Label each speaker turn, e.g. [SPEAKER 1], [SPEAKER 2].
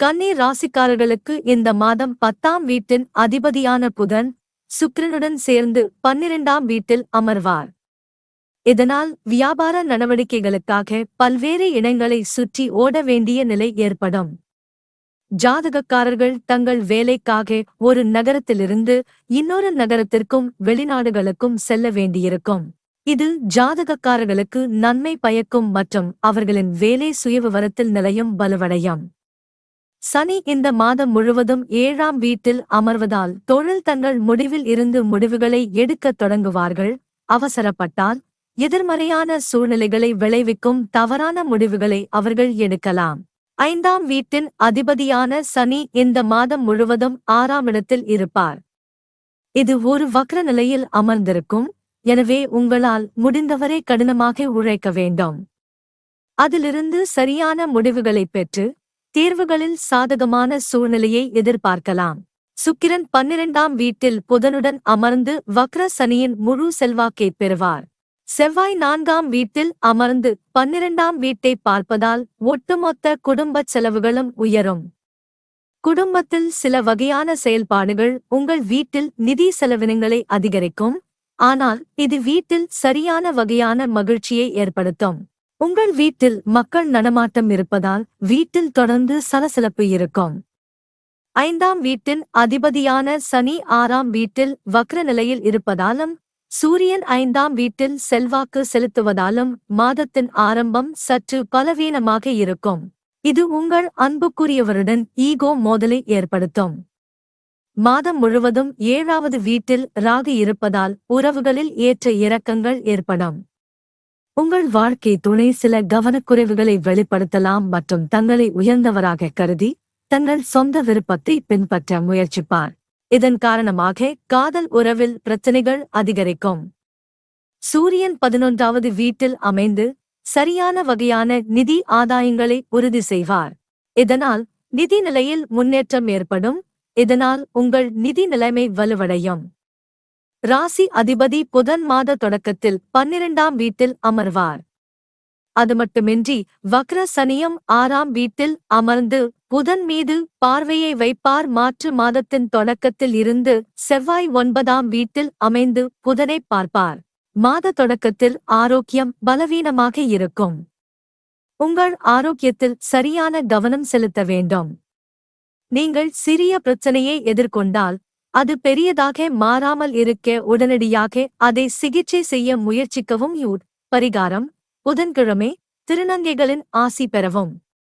[SPEAKER 1] கன்னி ராசிக்காரர்களுக்கு இந்த மாதம் பத்தாம் வீட்டின் அதிபதியான புதன் சுக்கிரனுடன் சேர்ந்து பன்னிரெண்டாம் வீட்டில் அமர்வார். இதனால் வியாபார நடவடிக்கைகளுக்காக பல்வேறு இடங்களை சுற்றி ஓட வேண்டிய நிலை ஏற்படும். ஜாதகக்காரர்கள் தங்கள் வேலைக்காக ஒரு நகரத்திலிருந்து இன்னொரு நகரத்திற்கும் வெளிநாடுகளுக்கும் செல்ல வேண்டியிருக்கும். இது ஜாதகக்காரர்களுக்கு நன்மை பயக்கும் மற்றும் அவர்களின் வேலை சுயவிவரத்தில் நிலையும் வலுவடையும். சனி இந்த மாதம் முழுவதும் ஏழாம் வீட்டில் அமர்வதால் தொழில் தங்கள் முடிவில் இருந்து முடிவுகளை எடுக்கத் தொடங்குவார்கள். அவசரப்பட்டால் எதிர்மறையான சூழ்நிலைகளை விளைவிக்கும் தவறான முடிவுகளை அவர்கள் எடுக்கலாம். ஐந்தாம் வீட்டின் அதிபதியான சனி இந்த மாதம் முழுவதும் ஆறாம் இடத்தில் இருப்பார். இது ஒரு வக்ர நிலையில் அமர்ந்திருக்கும். எனவே உங்களால் முடிந்தவரை கடினமாக உழைக்க வேண்டும். அதிலிருந்து சரியான முடிவுகளைப் பெற்று தேர்வுகளில் சாதகமான சூழ்நிலையை எதிர்பார்க்கலாம். சுக்கிரன் பன்னிரெண்டாம் வீட்டில் புதனுடன் அமர்ந்து வக்ர சனியின் முழு செல்வாக்கை பெறுவார். செவ்வாய் நான்காம் வீட்டில் அமர்ந்து பன்னிரண்டாம் வீட்டை பார்ப்பதால் ஒட்டுமொத்த குடும்பச் செலவுகளும் உயரும். குடும்பத்தில் சில வகையான செயல்பாடுகள் உங்கள் வீட்டில் நிதி செலவினங்களை அதிகரிக்கும். ஆனால் இது வீட்டில் சரியான வகையான மகிழ்ச்சியை ஏற்படுத்தும். உங்கள் வீட்டில் மக்கள் நடமாட்டம் இருப்பதால் வீட்டில் தொடர்ந்து சலசலப்பு இருக்கும். ஐந்தாம் வீட்டின் அதிபதியான சனி ஆறாம் வீட்டில் வக்ர நிலையில் இருப்பதாலும் சூரியன் ஐந்தாம் வீட்டில் செல்வாக்கு செலுத்துவதாலும் மாதத்தின் ஆரம்பம் சற்று பலவீனமாக இருக்கும். இது உங்கள் அன்புக்குரியவருடன் ஈகோ மோதலை ஏற்படுத்தும். மாதம் முழுவதும் ஏழாவது வீட்டில் ராகு இருப்பதால் உறவுகளில் ஏற்ற இறக்கங்கள் ஏற்படும். உங்கள் வாழ்க்கை துணை சில கவனக்குறைவுகளை வெளிப்படுத்தலாம் மற்றும் தங்களை உயர்ந்தவராக கருதி தங்கள் சொந்த விருப்பத்தை பின்பற்ற முயற்சிப்பார். இதன் காரணமாக காதல் உறவில் பிரச்சனைகள் அதிகரிக்கும். சூரியன் பதினொன்றாவது வீட்டில் அமைந்து சரியான வகையான நிதி ஆதாயங்களை உறுதி செய்வார். இதனால் நிதி நிலையில் முன்னேற்றம் ஏற்படும். இதனால் உங்கள் நிதி நிலைமை வலுவடையும். ராசி அதிபதி புதன் மாத தொடக்கத்தில் பன்னிரண்டாம் வீட்டில் அமர்வார். அது மட்டுமின்றி வக்ர சனியம் ஆறாம் வீட்டில் அமர்ந்து புதன் மீது பார்வையை வைப்பார். மாற்று மாதத்தின் தொடக்கத்தில் இருந்து செவ்வாய் ஒன்பதாம் வீட்டில் அமைந்து புதனை பார்ப்பார். மாத தொடக்கத்தில் ஆரோக்கியம் பலவீனமாக இருக்கும். உங்கள் ஆரோக்கியத்தில் சரியான கவனம் செலுத்த வேண்டும். நீங்கள் சிறிய பிரச்சனையை எதிர்கொண்டால் அது பெரியதாக மாறாமல் இருக்க உடனடியாக அதை சிகிச்சை செய்ய முயற்சிக்கவும் யூட். பரிகாரம் புதன்கிழமை திருநங்கைகளின் ஆசி பெறவும்.